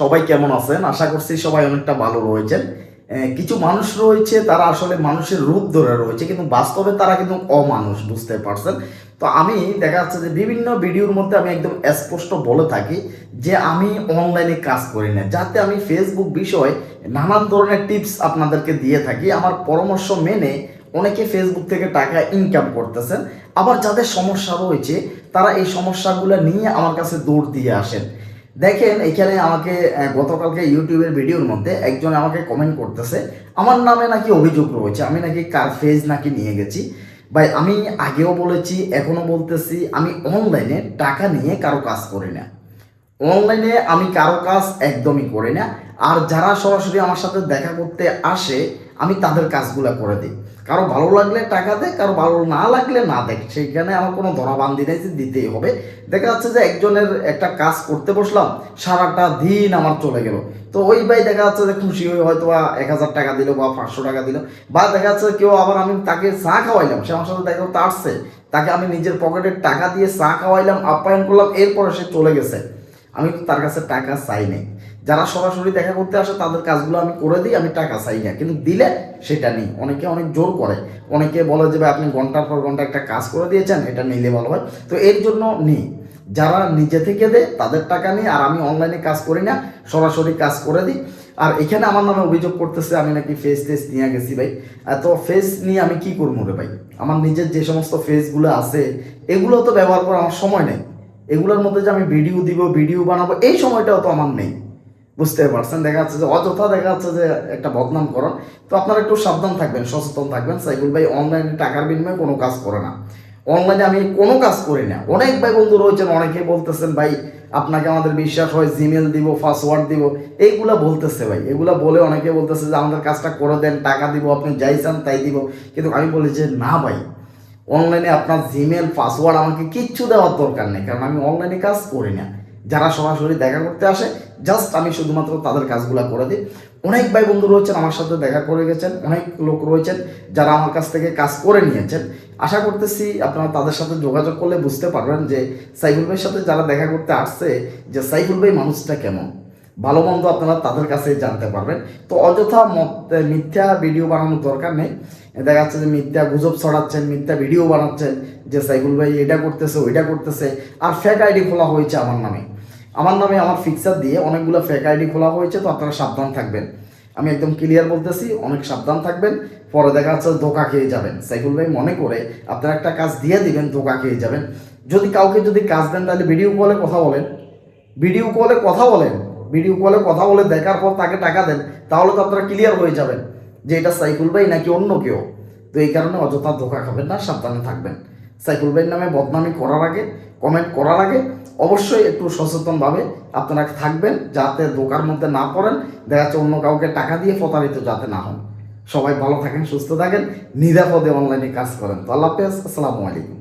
সবাই কেমন আছেন? আশা করছি সবাই অনেকটা ভালো রয়েছেন। কিছু মানুষ রয়েছে, তারা আসলে মানুষের রূপ ধরে রয়েছে, কিন্তু বাস্তবে তারা কিন্তু অমানুষ, বুঝতে পারছেন? তো আমি দেখা যাচ্ছে যে বিভিন্ন ভিডিওর মধ্যে আমি একদম স্পষ্ট বলে থাকি যে আমি অনলাইনে কাজ করি না, যাতে আমি ফেসবুক বিষয়ে নানান ধরনের টিপস আপনাদেরকে দিয়ে থাকি। আমার পরামর্শ মেনে অনেকে ফেসবুক থেকে টাকা ইনকাম করতেছেন, আবার যাদের সমস্যা রয়েছে, তারা এই সমস্যাগুলো নিয়ে আমার কাছে দৌড় দিয়ে আসেন। দেখেন, এখানে আমাকে গতকালকে ইউটিউবের ভিডিওর মধ্যে একজন আমাকে কমেন্ট করতেছে, আমার নামে নাকি অভিযোগ রয়েছে, আমি নাকি কার ফেজ নাকি নিয়ে গেছি। ভাই, আমি আগেও বলেছি, এখনও বলতেছি, আমি অনলাইনে টাকা নিয়ে কারও কাজ করি না। অনলাইনে আমি কারও কাজ একদমই করি না। আর যারা সরাসরি আমার সাথে দেখা করতে আসে আমি তাদের কাজগুলো করে দিই। কারও ভালো লাগলে টাকা দেয় কারও ভালো না লাগলে না দেখ। সেইখানে আমার কোনো ধরাবান্দি নেই যে দিতেই হবে। দেখা যাচ্ছে যে একজনের একটা কাজ করতে বসলাম, সারাটা দিন আমার চলে গেল। তো ওই ভাই দেখা যাচ্ছে যে খুশি হয়ে হয়তো বা এক হাজার টাকা দিল বা পাঁচশো টাকা দিল। বা দেখা যাচ্ছে কেউ আবার আমি তাকে চা খাওয়াইলাম, সে আমার সাথে দেখা করতে আসছে। তাকে আমি নিজের পকেটের টাকা দিয়ে চা খাওয়াইলাম, আপ্যায়ন করলাম, এরপরে সে চলে গেছে। আমি তো তার কাছে টাকা চাই নাই। যারা সরাসরি দেখা করতে আসে, তাদের কাজগুলো আমি করে দিই, আমি টাকা চাই না। কিন্তু দিলে সেটা নেই। অনেকে অনেক জোর করে। অনেকে বলে যে, ভাই, আপনি ঘণ্টার পর ঘণ্টা একটা কাজ করে দিয়েছেন, এটা নিলে ভালো হয়। তো এর জন্য নিই। যারা নিজে থেকে দেয়, তাদের টাকা নিই। আর আমি অনলাইনে কাজ করি না, সরাসরি কাজ করে দিই। আর এখানে আমার নামে অভিযোগ করতেছে, আমি নাকি ফেস টেস নিয়ে গেছি, ভাই। তো ফেস নিয়ে আমি কি করব রে, ভাই? আমার নিজের যে সমস্ত ফেসগুলো আছে, এগুলো তো ব্যবহার করার আমার সময় নেই। এগুলোর মধ্যে যে আমি ভিডিও দিব ভিডিও বানাবো, এই সময়টাও তো আমার নেই। বুঝতে পারছেন? দেখা যাচ্ছে যে অযথা দেখা যাচ্ছে যে একটা বদনাম করেন তো আপনারা একটু সাবধান থাকবেন, সচেতন থাকবেন। সাইকুল ভাই অনলাইনে টাকার বিনিময়ে কোনো কাজ করে না। অনলাইনে আমি কোনো কাজ করি না। অনেক ভাই বন্ধু রয়েছেন, অনেকে বলতেছেন, ভাই, আপনাকে আমাদের বিশ্বাস হয় জিমেল দিব পাসওয়ার্ড দিব। এইগুলা বলতেছে ভাই। এগুলা বলে অনেকে বলতেছে যে, আমাদের কাজটা করে দেন, টাকা দিব, আপনি যাই চান, তাই দিব। কিন্তু আমি বলি যে, না ভাই অনলাইনে আপনার জিমেল পাসওয়ার্ড আমাকে কিচ্ছু দেওয়ার দরকার নেই, কারণ আমি অনলাইনে কাজ করি না। যারা সরাসরি দেখা করতে আসে জাস্ট আমি শুধুমাত্র তাদের কাজগুলো করে দিই। অনেক ভাই বন্ধু রয়েছেন আমার সাথে দেখা করে গেছেন, অনেক লোক রয়েছেন যারা আমার কাছ থেকে কাজ করে নিয়েছেন। আশা করতেছি আপনারা তাদের সাথে যোগাযোগ করলে বুঝতে পারবেন যে সাইফুল ভাইয়ের সাথে যারা দেখা করতে আসছে, যে সাইফুল ভাই মানুষটা কেমন। ভালো মন্দ আপনারা তাদের কাছে জানতে পারবেন। তো অযথা মত- মিথ্যা ভিডিও বানানোর দরকার নেই। দেখা যাচ্ছে যে মিথ্যা গুজব ছড়াচ্ছেন, মিথ্যা ভিডিও বানাচ্ছেন, যে সাইফুল ভাই এটা করতেছে, ওইটা করতেছে, আর ফেক আইডি খোলা হয়েছে আমার নামে। আমার নামে আমার ফিক্সার দিয়ে অনেকগুলো ফেক আইডি খোলা হয়েছে, তো আপনারা সাবধান থাকবেন। আমি একদম ক্লিয়ার বলতেছি, অনেক সাবধান থাকবেন, পরে দেখা যাচ্ছে ধোকা খেয়ে যাবেন। সাইফুল ভাই মনে করে আপনারা একটা কাজ দিয়ে দিবেন, ধোকা খেয়ে যাবেন। যদি কাউকে যদি কাজ দেন, তাহলে ভিডিও কলে কথা বলেন। ভিডিও কলে কথা বলেন। ভিডিও কলে কথা বলে দেখার পর তাকে টাকা দেন, তাহলে তো আপনারা ক্লিয়ার হয়ে যাবেন। যে এটা সাইকুল ভাই নাকি অন্য কেউ? তো এই কারণে অযথা ধোকা খাবেন না, সাবধানে থাকবেন। সাইকুল ভাইয়ের নামে বদনামি করার আগে কমেন্ট করার আগে অবশ্যই একটু সচেতনভাবে আপনারা থাকবেন, যাতে ধোকার মধ্যে না পড়েন। দেখা যাচ্ছে অন্য কাউকে টাকা দিয়ে প্রতারিত যাতে না হন। সবাই ভালো থাকেন, সুস্থ থাকেন, নিরাপদে অনলাইনে কাজ করেন। তো আল্লাহ হাফেজ, আসসালামু আলাইকুম।